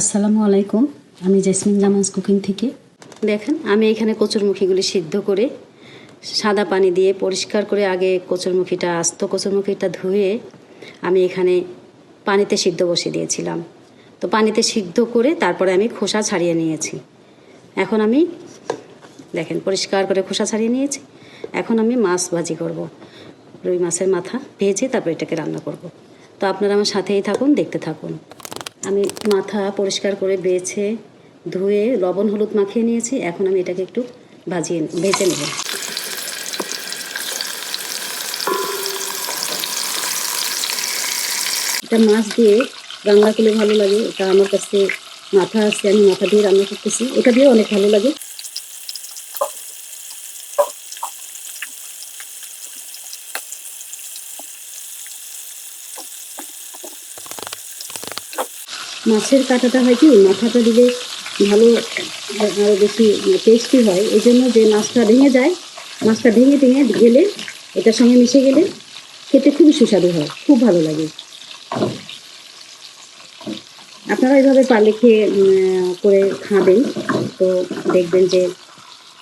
আসসালামু আলাইকুম, আমি জেসমিন জামাজ কুকিং থেকে। দেখেন, আমি এখানে কচুরমুখীগুলি সিদ্ধ করে সাদা পানি দিয়ে পরিষ্কার করে আগে কচুরমুখীটা, আস্ত কচুরমুখীটা ধুয়ে আমি এখানে পানিতে সিদ্ধ বসিয়ে দিয়েছিলাম। তো পানিতে সিদ্ধ করে তারপরে আমি খোসা ছাড়িয়ে নিয়েছি। এখন আমি, দেখেন, পরিষ্কার করে খোসা ছাড়িয়ে নিয়েছি। এখন আমি মাছ ভাজি করব। রুই মাছের মাথা ভেজে তারপর এটাকে রান্না করব। তো আপনারা আমার সাথেই থাকুন, দেখতে থাকুন। আমি মাথা পরিষ্কার করে বেছে, ধুয়ে লবণ হলুদ মাখিয়ে নিয়েছি। এখন আমি এটাকে একটু ভাজিয়ে ভেজে নেব। এটা মাছ দিয়ে রান্না করলে ভালো লাগে। এটা আমার কাছে মাথা আছে, আমি মাথা দিয়ে রান্না করতেছি। এটা দিয়ে অনেক ভালো লাগে। মাছের কাঁটাটা হয় কি, মাথাটা দিলে ভালো আরও বেশি টেস্টি হয়। এই জন্য যে মাছটা ভেঙে যায়, মাছটা ভেঙে ভেঙে গেলে এটার সঙ্গে মিশে গেলে খেতে খুবই সুস্বাদু হয়, খুব ভালো লাগে। আপনারা এভাবে পারলে খেয়ে করে খাবেন, তো দেখবেন যে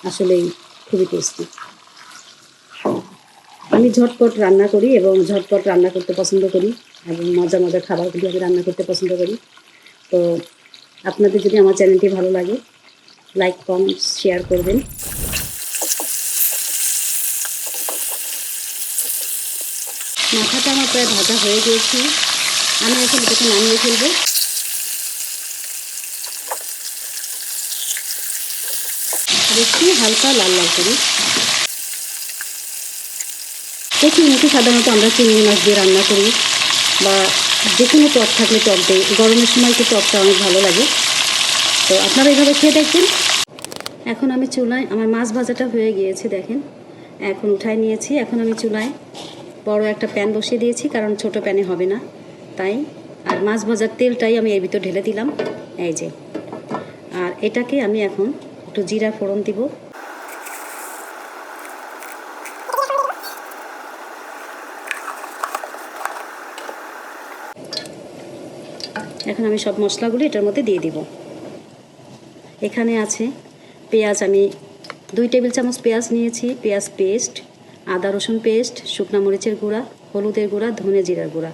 আসলেই খুবই টেস্টি আমি ঝটপট রান্না করি এবং ঝটপট রান্না করতে পছন্দ করি এবং মজা মজার খাবারগুলি আমি রান্না করতে পছন্দ করি। তো আপনাদের যদি আমার চ্যানেলটি ভালো লাগে লাইক কমেন্ট শেয়ার করবেন। মাথাটা আমার প্রায় ভাজা হয়ে গিয়েছে। আমি এখন এটাকে নামিয়ে ফেলব। একটু হালকা লাল লাল করি। কচুর মুখে সাধারণত আমরা চিংড়ি মাছ দিয়ে রান্না করি বা যে কোনো টক থাকলে টক দিই। গরমের সময় একটু টকটা অনেক ভালো লাগে। তো আপনারা এইভাবে খেয়ে দেখবেন এখন আমি চুলায়, আমার মাছ ভাজাটা হয়ে গিয়েছে, দেখেন। এখন উঠায় নিয়েছি। এখন আমি চুলায় বড় একটা প্যান বসিয়ে দিয়েছি, কারণ ছোট প্যানে হবে না। তাই, আর মাছ ভাজার তেলটাই আমি এর ভিতর ঢেলে দিলাম। এই যে। আর এটাকে আমি এখন একটু জিরা ফোড়ন দিব। এখন আমি সব মশলাগুলো এটার মধ্যে দিয়ে দিব। এখানে আছে পেঁয়াজ, আমি দুই টেবিল চামচ পেঁয়াজ নিয়েছি, পেঁয়াজ পেস্ট, আদা রসুন পেস্ট, শুকনা মরিচের গুঁড়া, হলুদের গুঁড়া, ধনে জিরার গুঁড়া।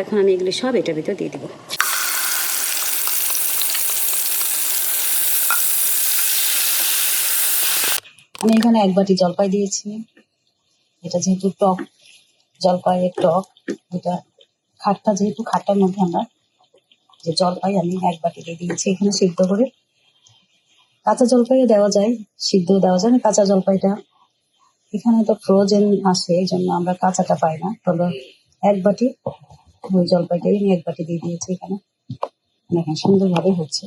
এখন আমি এগুলি সব এটার ভিতরে দিয়ে দিব। আমি এখানে এক বাটি জলপাই দিয়েছি। এটা যেহেতু টক, জলপাইয়ের টক, এটা খাটটা, যেহেতু খাটটার মধ্যে আমরা যে জলপাই আমি এক বাটি দিয়ে দিয়েছি এখানে সিদ্ধ করে। কাঁচা জলপাইও দেওয়া যায় সিদ্ধ দেওয়া যায়। কাঁচা জলপাইটা এখানে তো ফ্রোজেন আসে এই জন্য আমরা কাঁচাটা পাই না। তবে এক বাটি, ওই জলপাইটাই আমি এক বাটি দিয়ে দিয়েছি এখানে। এখানে সুন্দরভাবে হচ্ছে।